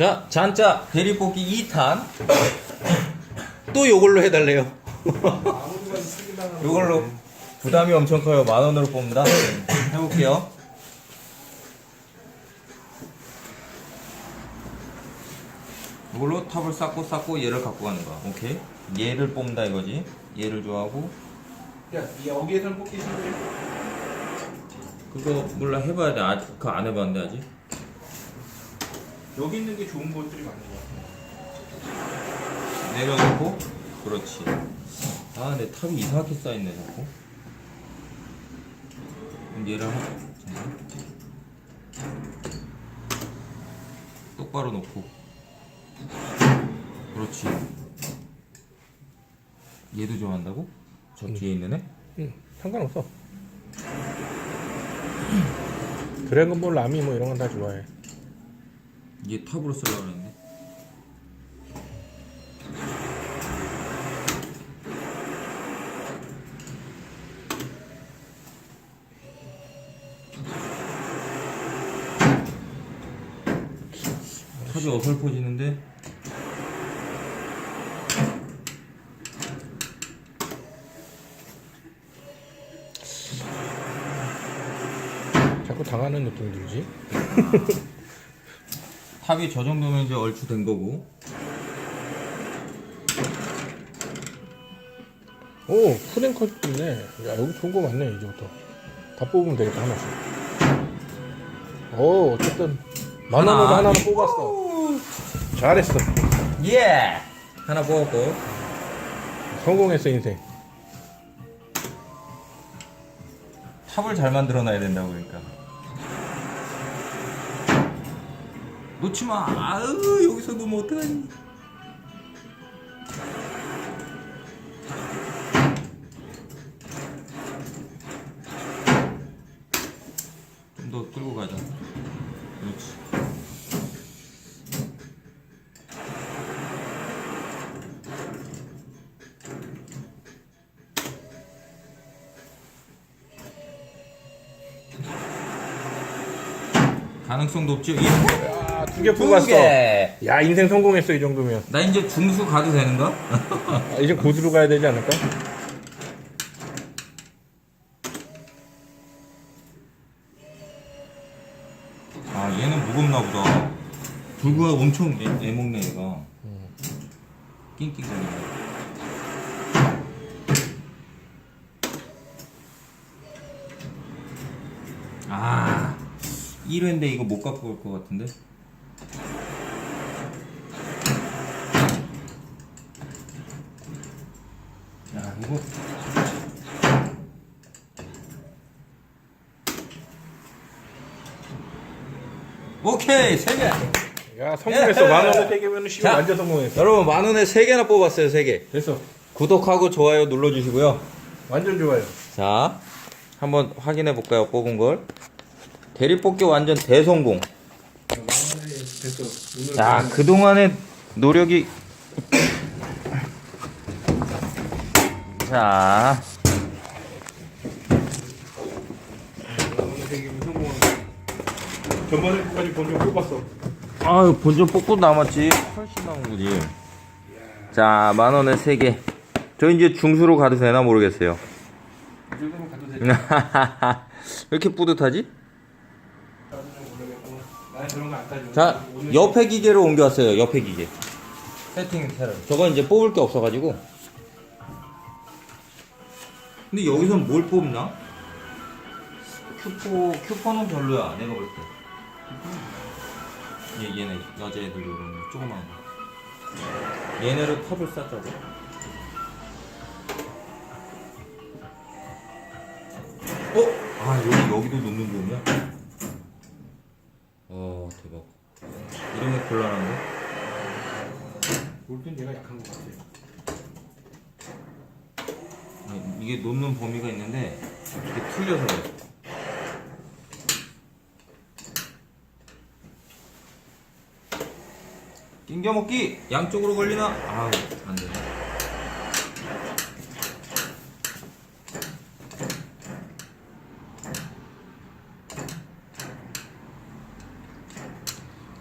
자, 잔짜 대리뽑기 2탄. 또 요걸로 해달래요. 요걸로 부담이 엄청 커요. 만 원으로 뽑는다. 해볼게요. 이걸로 탑을 쌓고 쌓고 얘를 갖고 가는 거야. 오케이? 얘를 뽑는다 이거지. 얘를 좋아하고 야, 여기에서는 뽑기 힘들어. 그거 몰라 해봐야 돼. 아직 그거 안 해봤는데 아직. 여기 있는 게 좋은 것들이 많은 거야. 내려놓고 그렇지. 아, 내 탑이 이상하게 쌓였네 자꾸. 그럼 얘를 하. 잠깐. 똑바로 놓고. 그렇지. 얘도 좋아한다고? 저 뒤에 있는 애? 응, 상관없어. 드래곤볼 라미 뭐 이런 건 다 좋아해. 얘 탑으로 쓰려고 그랬네. 탑이 어설퍼지는데? 자꾸 당하는 느낌 들지? 탑이 저 정도면 이제 얼추 된 거고. 오, 프랭커 있네. 야, 여기 좋은 거 많네, 이제부터. 다 뽑으면 되겠다, 하나씩. 오, 어쨌든, 만 원으로 하나. 하나는 뽑았어. 잘했어. 예! 하나 뽑았고. 성공했어, 인생. 탑을 잘 만들어 놔야 된다고 그러니까. 놓지 마. 아으, 여기서 놓으면 어떡하니. 좀 더 끌고 가자. 그렇지. 가능성 높죠? 이 야, 두개두 뽑았어. 개. 야, 인생 성공했어, 이 정도면. 나 이제 중수 가도 되는가? 아, 이제 고수로 가야 되지 않을까? 아 얘는 무겁나 보다 불구가 엄청 애, 애 먹네 얘가 낑낑 거리네 아 1회인데 이거 못 갖고 갈것 같은데 야 이거 오케이 세 개 야, 성공했어. 만 원에 세 개면 시험 자. 완전 성공했어. 여러분 만 원에 세 개나 뽑았어요 세 개. 됐어. 구독하고 좋아요 눌러주시고요. 완전 좋아요. 자 한번 확인해 볼까요 뽑은 걸. 대리 뽑기 완전 대성공. 만 원에 됐어. 오늘 자 그동안의 노력이 자만 세. 전번에 끝까지 본적 뽑았어. 아유 본전 뽑고 남았지 훨씬 남은 거지. 자 만 원에 세 개. 저 이제 중수로 가도 되나 모르겠어요. 이 정도면 가도 돼. 왜 이렇게 뿌듯하지? 나는 그런 거안 따져. 자, 오늘 옆에 기계로 옮겨왔어요. 옆에 기계. 세팅 테러. 저건 이제 뽑을 게 없어가지고. 근데 여기선 뭘 뽑나? 큐포, 큐퍼는 별로야. 내가 볼 때. 얘, 얘네, 여자애들 거, 조그만 거. 얘네를 탑을 쌓자고. 어? 아, 여기, 여기도 놓는 거냐? 어, 대박. 이런 게 곤란한데? 볼땐 얘가 약한 것 같아. 아니, 이게 놓는 범위가 있는데 이게 틀려서 그래. 낑겨 먹기 양쪽으로 걸리나? 아우 안 되네.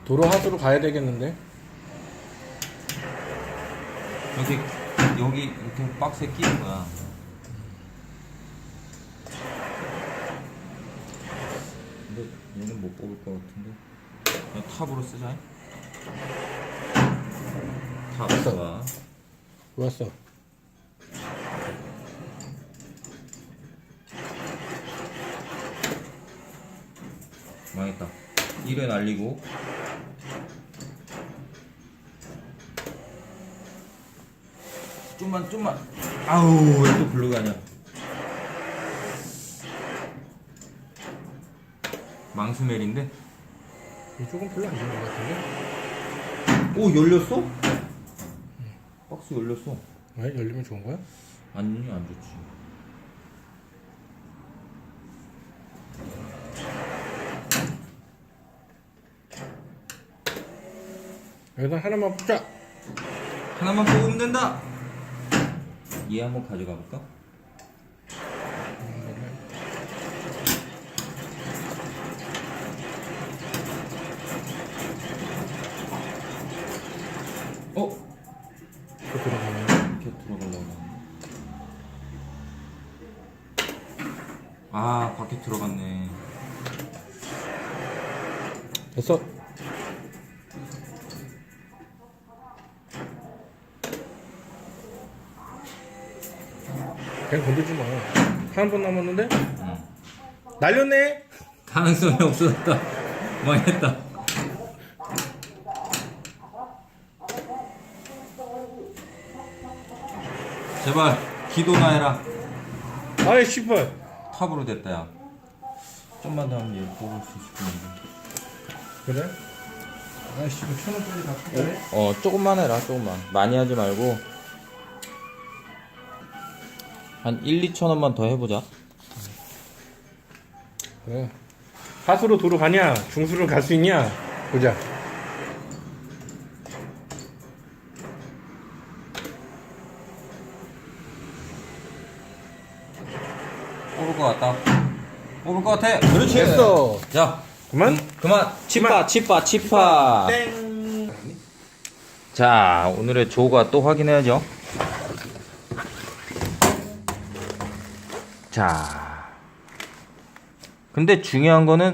도로 하수로 가야 되겠는데? 여기 여기 이렇게 박스에 끼는 거야. 근데 얘는 못 뽑을 것 같은데. 그냥 탑으로 쓰자. 탑 좋아. 좋았어. 망했다. 1회 날리고. 좀만 좀만. 아우 왜또 글로 가냐. 망스멜인데? 이거 조금 별로 안 좋은 것 같은데? 오 열렸어? 박스 열렸어. 왜? 열리면 좋은 거야? 아니 안 좋지. 여기다 하나만 뽑자. 하나만 뽑으면 된다. 얘 한번 가져가 볼까? 어? 또 들어가네. 이렇게 들어가려고. 아 밖에 들어갔네. 됐어. 그냥 건들지 마. 한 번 남았는데? 응. 날렸네? 가능성이 없어졌다. 망했다. 제발 기도나 해라. 아이, 씨발. 탑으로 됐다 야. 좀만 더 하면 얘 뽑을 수 있을 건데. 그래? 아이씨, 이거 천 원짜리 다 뽑네? 어 조금만 해라 조금만. 많이 하지 말고 한 1, 2천 원만 더 해보자. 그래. 하수로 도로 가냐? 중수로 갈 수 있냐? 보자. 뽑을 것 같다. 뽑을 것 같아. 그렇지. 됐어. 자 그만? 그만. 치파 치파 치파. 땡. 자, 오늘의 조가 또 확인해야죠. 자. 근데 중요한 거는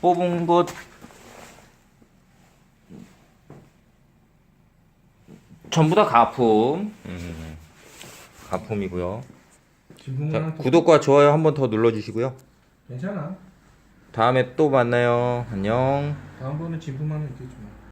뽑은 것 전부 다 가품. 음, 가품이고요. 자, 하나 더- 구독과 좋아요 한 번 더 눌러주시고요. 괜찮아. 다음에 또 만나요. 안녕. 다음번에 진품하면 되지 뭐.